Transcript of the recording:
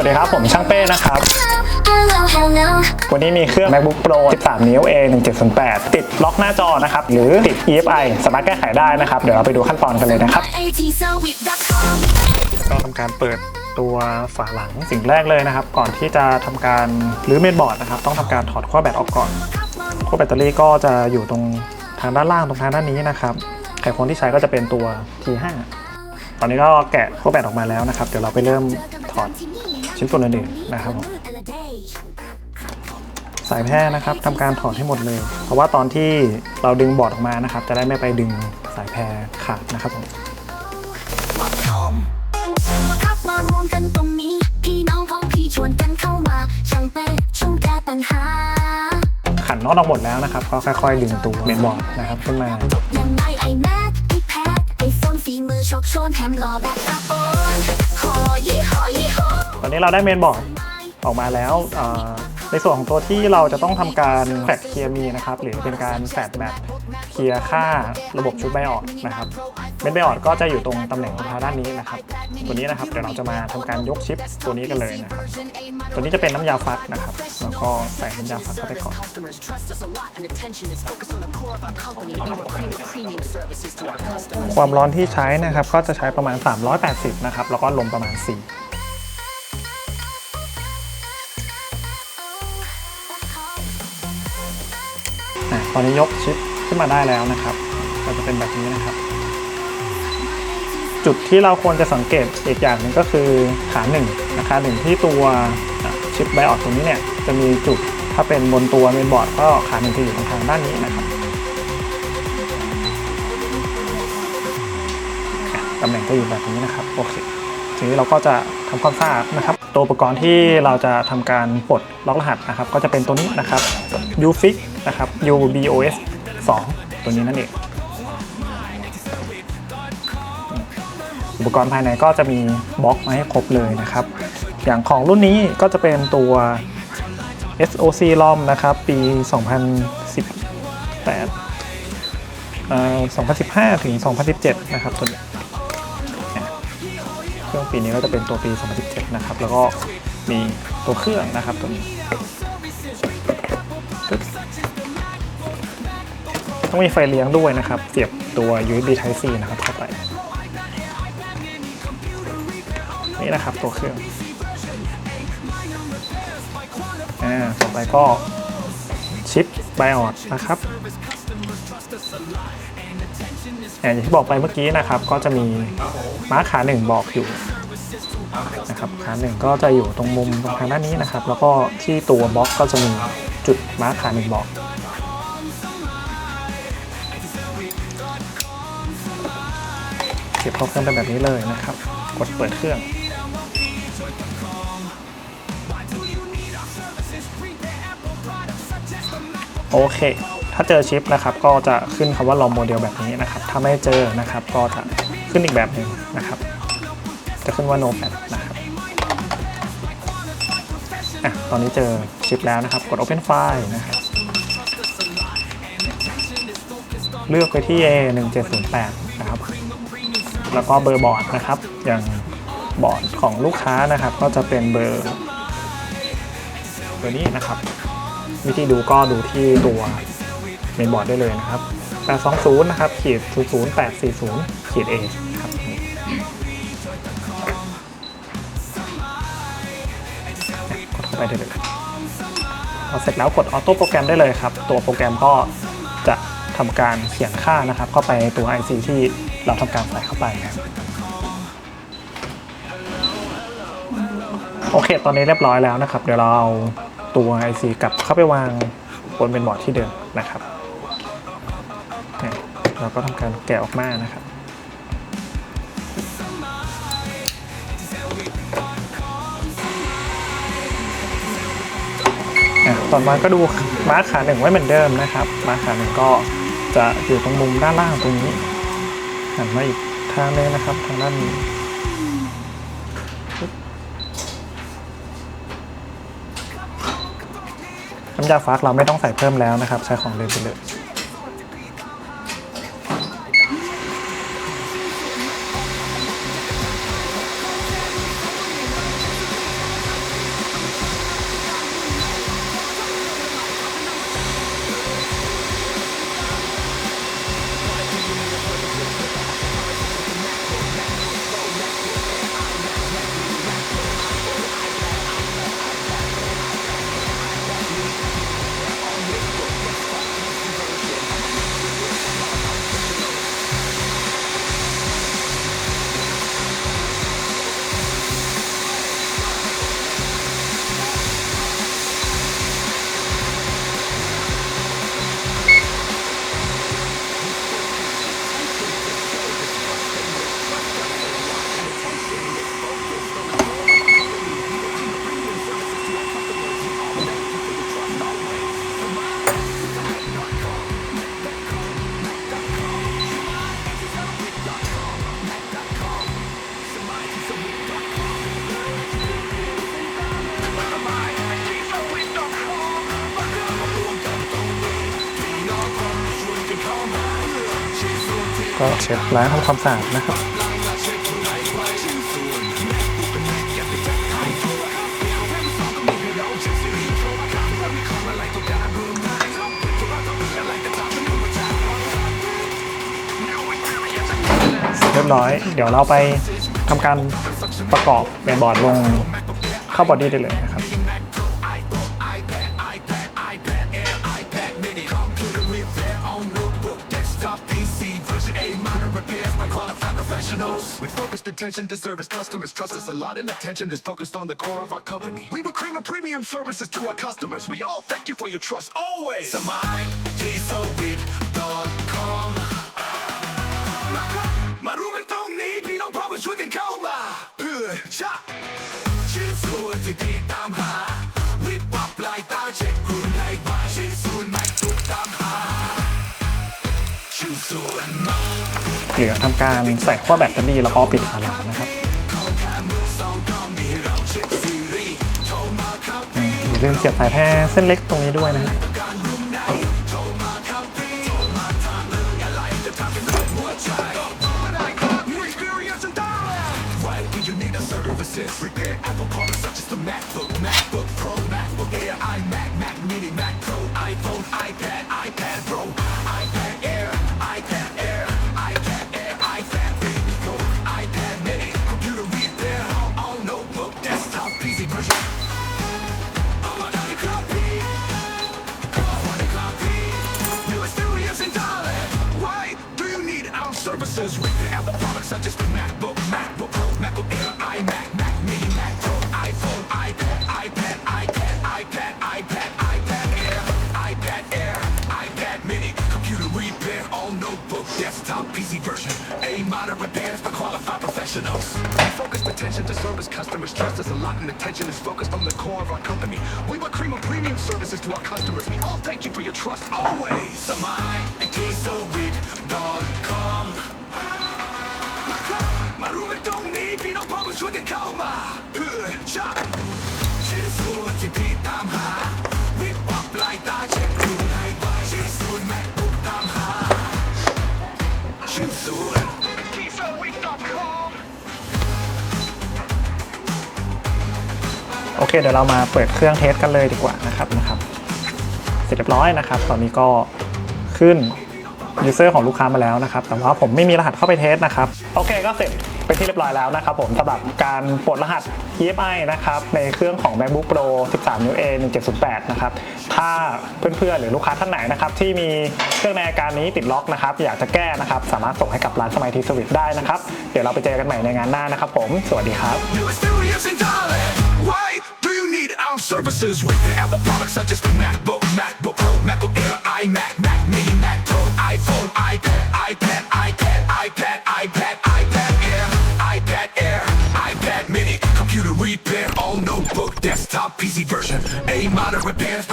วัสดีครับ ผมช่างเป้นะครับ Hello, hello. วันนี้มีเครื่อง MacBook Pro 13 นิ้ว A 1708ติดล็อกหน้าจอนะครับ หรือติด EFI สามารถแก้ไขได้นะครับ เดี๋ยวเราไปดูขั้นตอนกันเลยนะครับ ATService.com ก็ทำการเปิดตัวฝาหลังสิ่งแรกเลยนะครับ ก่อนที่จะทำการรื้อเมนบอร์ดนะครับ ต้องทำการถอดขั้วแบตออกก่อนขั้วแบตเตอรี่ก็จะอยู่ตรงทางด้านล่างตรงทางด้านนี้นะครับไขควงที่ใช้ก็จะเป็นตัว T5 ตอนนี้ก็แกะขั้วแบตออกมาแล้วนะครับ เดี๋ยวเราไปเริ่มถอด ชิ้นส่วนอื่นๆนะครับผมสายแพร่นะครับทำการถอดให้หมดเลย เพราะว่าตอนที่เราดึงบอร์ดออกมานะครับ จะได้ไม่ไปดึงสายแพร่ขาดนะครับผมขับมารวมกันตรงนี้ พี่น้องของพี่ชวนกันเข้ามาช่างเป็นช่วยแก้ปัญหา ขันน็อตออกหมดแล้วนะครับ ก็ค่อยๆดึงตัวเมนบอร์ดนะครับขึ้นมา ยังไงไอ้แม็กไอ้แพดไอ้โฟนฝีมือชกชนแถมหล่อแบบตะโอนหอยี่หอยี่หอตอนนี้เราได้เมนบอร์ดออกมาแล้วในส่วนของตัวที่เราจะต้องทำการแฟกเคลียร์มีนะครับหรือเป็นการแฟดแมทเคลียร์ค่าระบบชุดใบออกนะครับ เมนไบออดก็จะอยู่ตรงตำแหน่งของทางด้านนี้นะครับ ตัวนี้นะครับเดี๋ยวเราจะมาทำการยกชิปตัวนี้กันเลยนะครับ ตัวนี้จะเป็นน้ำยาฟักนะครับ แล้วก็ใส่น้ำยาฟักเข้าไปก่อนความร้อนที่ใช้นะครับก็จะใช้ประมาณ 380 นะครับ แล้วก็ลมประมาณ4อะตอนนี้ยกชิปขึ้นมาได้แล้วนะครับ ก็จะเป็นแบบนี้นะครับ จุดที่เราควรจะสังเกตอีกอย่างหนึ่งก็คือขาหนึ่งนะคะหนึ่งที่ตัวชิปไบออดตรงนี้เนี่ยจะมีจุดถ้าเป็นบนตัวเมนบอร์ดก็ขาหนึ่งจะอยู่ตรงทางด้านนี้นะครับตำแหน่งก็อยู่แบบนี้นะครับโอเคทีนี้เราก็จะทำความสะอาดนะครับ ตัวอุปกรณ์ที่เราจะทำการปลดล็อกรหัสนะครับ ก็จะเป็นตัวนี้นะครับ UFIX นะครับ UBOS 2 ตัวนี้นั่นเอง อุปกรณ์ภายในก็จะมีบล็อกมาให้ครบเลยนะครับ อย่างของรุ่นนี้ก็จะเป็นตัว SOC ROM นะครับ ปี 2018เอ่อ2015 ถึง 2017 นะครับตัวนี้เครื่องปีนี้ก็จะเป็นตัวปี 2017 นะครับ แล้วก็มีตัวเครื่องนะครับตัวนี้ต้องมีไฟเลี้ยงด้วยนะครับ เสียบตัว USB Type C นะครับ นี่นะครับตัวเครื่องอ่าต่อไปก็ชิปไบออดนะครับอย่างที่บอกไปเมื่อกี้นะครับ ก็จะมีม้าขาหนึ่งบอกอยู่นะครับขาหนึ่งก็จะอยู่ตรงมุมตรงทางด้านนี้นะครับ แล้วก็ที่ตัวบล็อกก็จะมีจุดม้าขาหนึ่งบอกเสียบเข้าเครื่องเป็นแบบนี้เลยนะครับ กดเปิดเครื่อง โอเค ถ้าเจอชิปนะครับก็จะขึ้นคำว่าลอมโมเดลแบบนี้นะครับ ถ้าไม่เจอนะครับก็จะขึ้นอีกแบบหนึ่งนะครับ จะขึ้นว่า no fat นะครับอะตอนนี้เจอชิปแล้วนะครับ กด open file นะครับ เลือกไปที่ A 1708นะครับ แล้วก็เบอร์บอร์ดนะครับ อย่างบอร์ดของลูกค้านะครับ ก็จะเป็นเบอร์เบอร์นี้นะครับ วิธีดูก็ดูที่ตัวเมนบอร์ดได้เลยนะครับ820นะครับขีด00840ขีด A ครับกดเข้าไปได้เลยพอเสร็จแล้วกดออโต้โปรแกรมได้เลยครับ ตัวโปรแกรมก็จะทำการเขียนค่านะครับ เข้าไปตัว IC ที่เราทำการใส่เข้าไปนะครับโอเค ตอนนี้เรียบร้อยแล้วนะครับ เดี๋ยวเรา ตัว IC กลับเข้าไปวางบนเป็นบอร์ดที่เดิมนะครับเราก็ทำการแกะออกมานะครับอะตอนวาก็ดูมาร์คขาหนึ่งไว้เหมือนเดิมนะครับ มาร์คขาหนึ่งก็จะอยู่ตรงมุมด้านล่างตรงนี้หันมาอีกทางนึงนะครับ ทางด้านนี้ปึ๊บ น้ำยาฟักเราไม่ต้องใส่เพิ่มแล้วนะครับ ใช้ของเดิมไปเลย ก็เช็ดล้างทำความสะอาดนะครับเรียบร้อย เดี๋ยวเราไปทำการประกอบเมนบอร์ดลงเข้าบอดี้ได้เลย attention to service customers, trust us a lot, and attention is focused on the core of our company. We will cream premium services to our customers. We all thank you for your trust always. Samai, com ทำการใส่ขั้วแบตเตอรี่แล้วก็ปิดฝาหลังนะครับอย่าลืมเสียบสายแพร่เส้นเล็กตรงนี้ด้วยนะฮะไ We have the products such as the MacBook, MacBook Pro, MacBook Air, iMac, Mac Mini, Mac Pro, iPhone, iPad, iPad, iPad, iPad, iPad, iPad Air, iPad Air, iPad Mini, computer repair, all notebook, desktop, PC version. A minor repairs for qualified professionals. Focused attention to service customers. Trust us a lot, and attention is focused on the core of our company. We will cream of premium services to our customers. We all thank you for your trust always. Samai and com น้องพร้อมมาช่วยกันเข้ามาเพื่อชาติชิ้นส่วนที่พี่ตามหาวิบวับลายตาเช็คดูในใบชิ้นส่วนแมคบุ๊กตามหาชิ้นส่วนที่เซอร์วิส .com โอเค เดี๋ยวเรามาเปิดเครื่องเทสกันเลยดีกว่านะครับนะครับ เสร็จเรียบร้อยนะครับ ตอนนี้ก็ขึ้นยูเซอร์ของลูกค้ามาแล้วนะครับ แต่ว่าผมไม่มีรหัสเข้าไปเทสนะครับ โอเค ก็เสร็จ เป็นที่เรียบร้อยแล้วนะครับผมสำหรับการปลดรหัส EFI นะครับในเครื่องของ MacBook Pro 13 นิ้ว A 1708นะครับถ้าเพื่อนๆหรือลูกค้าท่านไหนนะครับที่มีเครื่องในอาการนี้ติดล็อกนะครับอยากจะแก้นะครับสามารถส่งให้กับร้านสมัยทีสวิตได้นะครับเดี๋ยวเราไปเจอกันใหม่ในงานหน้านะครับผมสวัสดีครับ services? We have the products such as the MacBook, MacBook Pro, MacBook Air, iMac, Mac Mini, modern repairs.